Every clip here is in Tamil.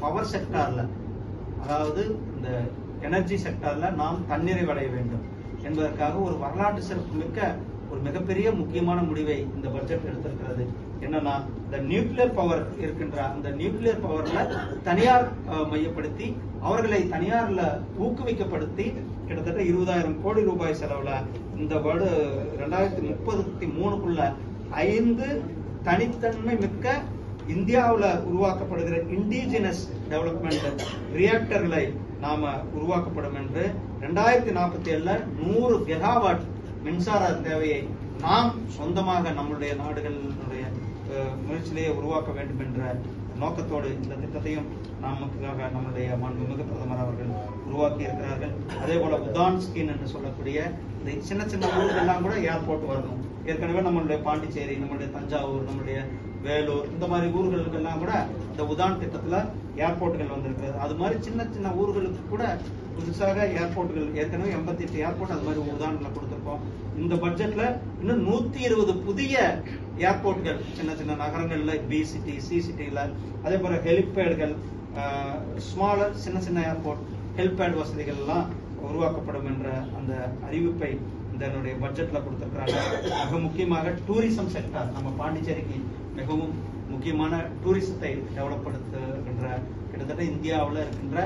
பவர் செக்டார்ல அதாவது இந்த எனர்ஜி செக்டார்ல நாம் தன்னிறைவடைய வேண்டும் என்பதற்காக ஒரு வரலாற்று சிறப்பு மிக்க ஒரு மிகப்பெரிய முக்கியமான முடிவை இந்த பட்ஜெட் எடுத்திருக்கிறது. என்னன்னா இந்த நியூக்ளியர் பவர் இருக்கின்ற அந்த நியூக்ளியர் பவர்ல தனியார் மையப்படுத்தி அவர்களை தனியார்ல ஊக்குவிக்கப்படுத்தி கிட்டத்தட்ட இருபதாயிரம் கோடி ரூபாய் செலவுல இந்த வருட ரெண்டாயிரத்தி முப்பத்தி மூணுக்குள்ள ஐந்து தனித்தன்மை மிக்க இந்தியாவுல உருவாக்கப்படுகிற இண்டிஜினஸ் டெவலப்மெண்ட் ரியாக்டர்களை நாம உருவாக்கப்படும் என்று ரெண்டாயிரத்தி நாற்பத்தி ஏழுல நூறு கெகாவாட் மின்சார தேவையை நாம் சொந்தமாக நம்முடைய நாடுகளினுடைய முயற்சியிலேயே உருவாக்க வேண்டும் என்ற நோக்கத்தோடு இந்த திட்டத்தையும் நமக்காக நம்முடைய மாண்புமிகு பிரதமர் அவர்கள் உருவாக்கி இருக்கிறார்கள். அதே போல உதான் ஸ்கீம் என்று சொல்லக்கூடிய இந்த சின்ன சின்ன ஊர்களெல்லாம் கூட ஏர்போர்ட் வரணும். ஏற்கனவே நம்மளுடைய பாண்டிச்சேரி நம்மளுடைய தஞ்சாவூர் நம்மளுடைய வேலூர் இந்த மாதிரி ஊர்களுக்கெல்லாம் கூட இந்த உதான் திட்டத்துல ஏர்போர்ட்டுகள் வந்திருக்கு அது மாதிரி சின்ன சின்ன ஊர்களுக்கு கூட புதுசாக ஏர்போர்ட்டுகள் ஏற்கனவே எண்பத்தி எட்டு ஏர்போர்ட் அது மாதிரி உதாரணங்களை கொடுத்துருக்கோம். இந்த பட்ஜெட்ல இன்னும் நூத்தி இருபது புதிய ஏர்போர்ட்கள் சின்ன சின்ன நகரங்கள்ல பி சிட்டி சி சிட்டியில அதே போல ஹெலிபேடுகள் ஸ்மாலர் சின்ன சின்ன ஏர்போர்ட் ஹெல்பேட் வசதிகள் எல்லாம் உருவாக்கப்படும் என்ற அந்த அறிவிப்பை இதனுடைய பட்ஜெட்ல கொடுத்திருக்கிறாங்க. மிக முக்கியமாக டூரிசம் செக்டர் நம்ம பாண்டிச்சேரிக்கு மிகவும் முக்கியமான டூரிசத்தை டெவலப் படுத்துகின்ற கிட்டத்தட்ட இந்தியாவில் இருக்கின்ற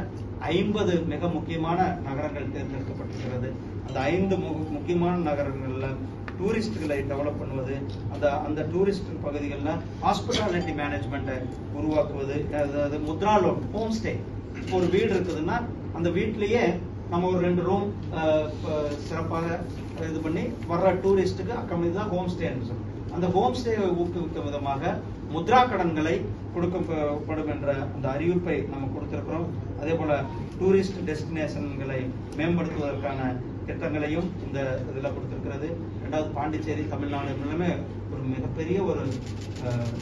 ஐம்பது மிக முக்கியமான நகரங்கள் தேர்ந்தெடுக்கப்பட்டிருக்கிறது. அந்த ஐந்து மு- முக்கியமான நகரங்களில் டூரிஸ்ட்களை டெவலப் பண்ணுவது அந்த அந்த டூரிஸ்ட் பகுதிகளில் ஹாஸ்பிட்டாலிட்டி மேனேஜ்மெண்ட்டை உருவாக்குவது அதாவது முத்ரா லோன் ஹோம் ஸ்டே இப்போ ஒரு வீடு இருக்குதுன்னா அந்த வீட்லேயே நம்ம ஒரு ரெண்டு ரூம் சிறப்பாக இது பண்ணி வர்ற டூரிஸ்ட்டுக்கு அக்கம்பெனி தான் ஹோம் ஸ்டேன்னு சொல்லுவோம் அந்த ஹோம் ஸ்டேவை ஊக்குவிக்கும் விதமாக முத்ரா கடன்களை கொடுக்கப்படும் என்ற அந்த அறிவிப்பை நம்ம கொடுத்திருக்கிறோம். அதே போல டூரிஸ்ட் டெஸ்டினேஷன்களை மேம்படுத்துவதற்கான திட்டங்களையும் இந்த இதில் கொடுத்திருக்கிறது. ரெண்டாவது பாண்டிச்சேரி தமிழ்நாடு எல்லாமே ஒரு மிகப்பெரிய ஒரு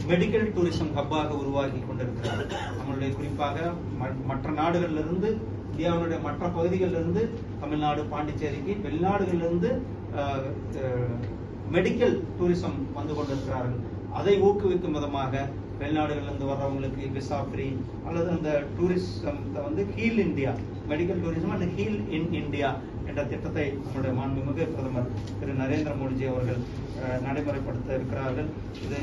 மெடிக்கல் டூரிசம் ஹப்பாக உருவாகி கொண்டிருக்கிறார் நம்மளுடைய குறிப்பாக ம- மற்ற நாடுகளிலிருந்து இந்தியாவினுடைய மற்ற பகுதிகளிலிருந்து தமிழ்நாடு பாண்டிச்சேரிக்கு வெளிநாடுகளிலிருந்து மெடிக்கல் டூரிசம் வந்து கொண்டிருக்கிறார்கள். அதை ஊக்குவிக்கும் விதமாக வெளிநாடுகளிலிருந்து வர்றவங்களுக்கு விசா ஃப்ரீ அல்லது அந்த டூரிசத்தை வந்து heal India medical tourism and heal in India என்ற திட்டத்தை நம்முடைய மாண்புமிகு பிரதமர் திரு நரேந்திர மோடிஜி அவர்கள் நடைமுறைப்படுத்த இருக்கிறார்கள். இது